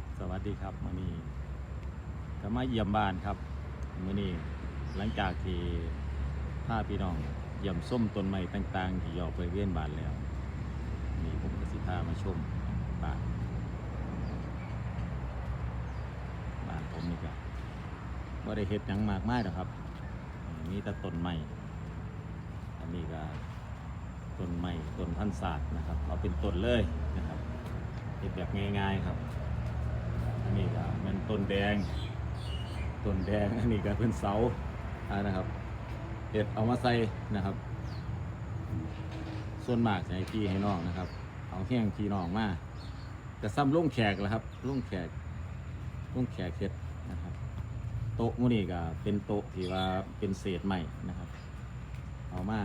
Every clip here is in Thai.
บสวัสดีครับมื่อนี้ก็มาเยี่ยมบ้านครับมื่อนี้หลังจากที่พาพี่น้องเยี่ยมส้มต้นไม้ต่างๆ ที่ยอกไปเวียนบ้านแล้วนี่ผมก็สิพามาชมบ้านบ้านผมนี่ก็บ่ได้เฮ็ดหยังมากมายหรอกครับมีแต่ต้นไม้อันนี้ก็ต้นไม้ต้นพันธุ์ศาสตร์นะครับเอาเป็นต้นเลยนะครับเห็ดแบบง่ายๆครับ นนี้ก็มันต้นแดง ต้นแดงอันนี้ก็เป็นเสาอ่านะครับเห็ดเอามาใส่นะครับ ส่วนมากจะให้พี่ให้น้องนะครับ เอาเฮี้ยงพี่น้องมาแต่ซ้ำลุงแขกแล้วครับลุงแขกลุงแขกเห็ดนะครับ โต๊ะมูนี่ก็เป็นโต๊ะที่ว่าเป็นเศษใหม่นะครับ เอามา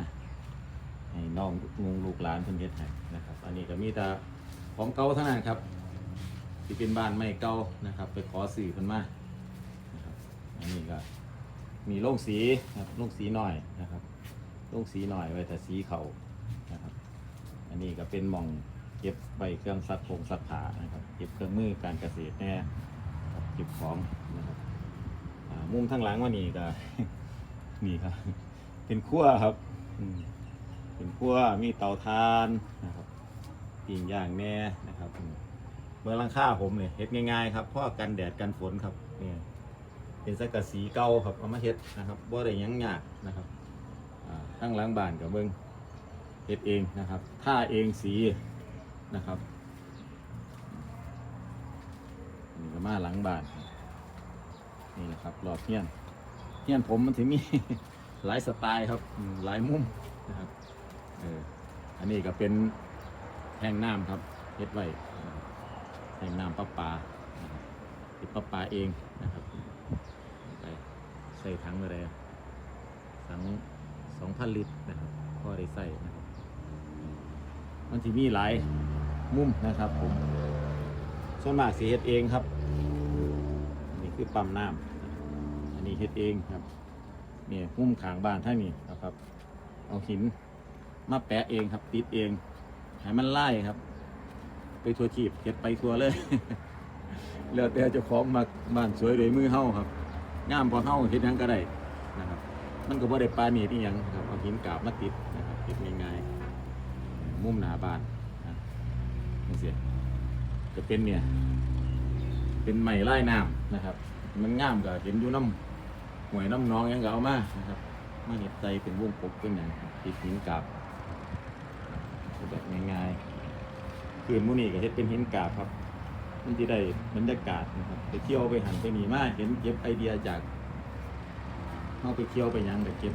ให้น้องงลูกหลานเพิ่นเฮ็ดให้นะครับ อันนี้ก็มีแต่ของเก่าเท่านั้นครับ ที่เป็นบ้านไม่เก่านะครับ ไปขอสื่อเพิ่นมานะครับอันนี้ก็มีโล่งสีนะครับโล่งสีหน่อยนะครับโล่งสีหน่อยไว้แต่สีเขานะครับ อันนี้ก็เป็นมองเก็บใบเครื่องซักผงซักผ้านะครับ เก็บเครื่องมือการเกษตรแน่เก็บของนะครับมุมทางหลังว่านี่ก็นี่ครับ เป็นขั้วครับเป็นขั้วมีเตาถ่านนะครับปิ้งย่างแน่นะครับ เมื่อหลังค่าผมเนี่ยเฮ็ดง่ายๆครับเพราะกันแดดกันฝนครับเนี่ยเป็นสังกะสีเก่าครับเอามาเฮ็ดนะครับบ่ได้หยังยากนะครับอ่าทั้งหลังบ้านกับเบิ่งเฮ็ดเองนะครับท่าเองสีนะครับนี่ก็มาหลังบ้านนี่แหละครับรอบเฮียนเฮียนผมมันถึงมีหลายสไตล์ครับหลายมุมนะครับเอออันนี้ก็เป็นแห้งน้ำครับเฮ็ดไว้นะครับ แห้งน้ำประปาติดประปาเองนะครับไปใส่ถังอะไรถังสองพันลิตรนะครับพอได้ใส่นะครับมันที่มีหลายมุมนะครับผมส่วนมากสีเฮ็ดเองครับนนี้คือปั๊มน้ำอันนี้เฮ็ดเองครับเนี่ยมุมขางบ้านท่านี้นะครับ เอาหินมาแปะเองครับติดเองให้มันไล่ครับ ไปทัวทีบเก็บไปทัวเลย แล้วแต่เจ้าของมาบ้านสวยโดวยมือเฮาครับงามพอเฮาเฮ็ดหยังก็ได้นะครับ มันก็บ่ได้ปานีที่ยังครับเอาหินกาบมาติดนะครับเฮ็ดง่ายๆมุมหน้าบ้านนะนี่เสียจะเป็นเนี่ย เป็นไม้ไล่น้ำนะครับ มันงามก็เห็นอยู่น้ำหวยน้ำน้องหยังก็เอามานะครับมาเห็ดใจเป็นวงกบเป็นอย่างติดหินกาบแบบง่ายๆ คืนมุนี่ก็เฮ็ดเป็นหินกาบครับมันจะได้บรรยากาศนะครับไปเที่ยวไปหันไปหนีมาเห็นเก็บไอเดียจากเข้าไปเที่ยวไปยังแต่เก็บ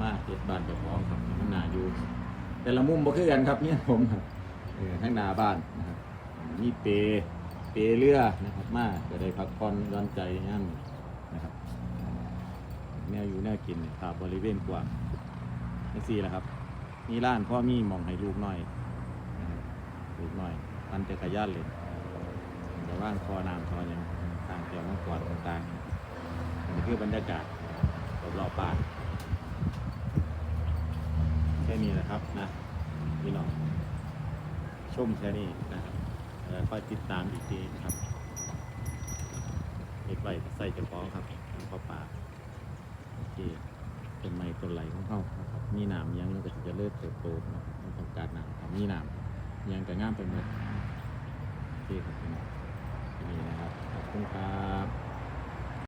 มาเฮ็ดบ้านเจ้าของครับมันน่าอยู่ แต่ละมุมบ่คือกันครับเนี่ยผมครับเออทั้งหน้าบ้านนะครับมีเปเปเรือนะครับมาก็ได้พักผ่อนย้อนใจนั่นนะครับแนวอยู่แนวกินครับบริเวณกว้างนี่สี่แหละครับ มีร้านพ่อมีหมองให้ลูกหน่อย ลูกหน่อยปั่นจักรยานเลยแต่ว่างคอน้ำคออย่างต่างเกี่ยวมังกรต่างๆนนี้คือบรรยากาศรอบๆบ้าแค่นี้แหละครับนะพี่น้องชมแค่นี้นะครับแล้วค่อยติดตามอีกทีนะครับเอกไว้ใส่เจ้าของครับทางเข้าป่าโอเคต้นไม้ต้นไหลของเขานะครับมีหนามยังก็จะเริ่มเติบโตนะครับต้องการหนามมีหนาม ยังแต่งามไปหมดโอเคครับพี่น้องนี่นะครับ ขอบคุณครับ